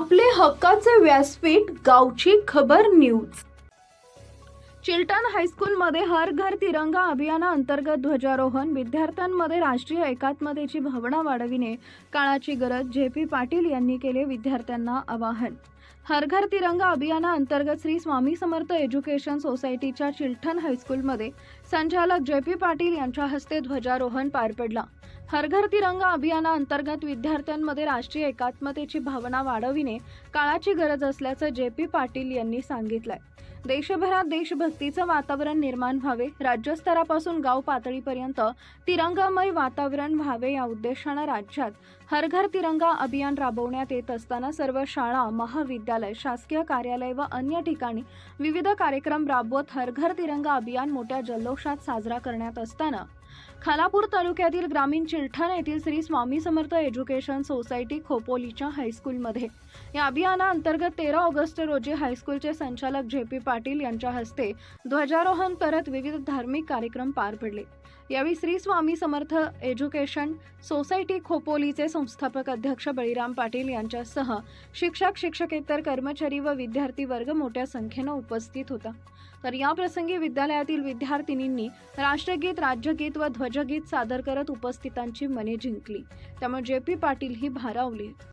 आपले हक्काचे व्यासपीठ गावची खबर न्यूज. चिल्टन हायस्कूलमध्ये हर घर तिरंगा अभियानाअंतर्गत ध्वजारोहण. विद्यार्थ्यांमध्ये राष्ट्रीय एकात्मतेची भावना वाढविणे काळाची गरज. जे पी पाटील यांनी केले विद्यार्थ्यांना आवाहन. हर घर तिरंगा अभियानाअंतर्गत श्री स्वामी समर्थ एज्युकेशन सोसायटीच्या चिल्ठन हायस्कूलमध्ये संचालक जे पी पाटील यांच्या हस्ते ध्वजारोहण पार पडला. हर घर तिरंगा अभियानाअंतर्गत विद्यार्थ्यांमध्ये राष्ट्रीय एकात्मतेची भावना वाढविणे काळाची गरज असल्याचं जे पी पाटील यांनी सांगितलंय. देशभरात देशभक्तीचं वातावरण निर्माण व्हावे. राज्यस्तरापासून गाव पातळीपर्यंत तिरंगामय वातावरण व्हावे या उद्देशानं राज्यात हर घर तिरंगा अभियान राबवण्यात येत असताना सर्व शाळा महाविद्यालय शासकीय कार्यालय व अन्य ठिकाणी विविध कार्यक्रम राबवत हर घर तिरंगा अभियान मोठ्या जल्लोषात साजरा करण्यात असताना. खालापूर तालुक्यातील ग्रामीण चिलठण येथील श्री स्वामी समर्थ एज्युकेशन सोसायटी खोपोलीच्या हायस्कूलमध्ये. या अभियानाअंतर्गत तेरा ऑगस्ट रोजी हायस्कूलचे संचालक जे पी पाटील यांच्या हस्ते ध्वजारोहण करत विविध धार्मिक कार्यक्रम पार पडले. यावेळी श्री स्वामी समर्थ एज्युकेशन सोसायटी खोपोलीचे संस्थापक अध्यक्ष बळीराम पाटील यांच्यासह शिक्षक शिक्षकेतर कर्मचारी व विद्यार्थी वर्ग मोठ्या संख्येनं उपस्थित होता. तर या प्रसंगी विद्यालयातील विद्यार्थिनींनी राष्ट्रगीत राज्यगीत व ध्वजगीत सादर करत उपस्थितांची मने जिंकली. त्यामुळे जे पी पाटील ही भारावली.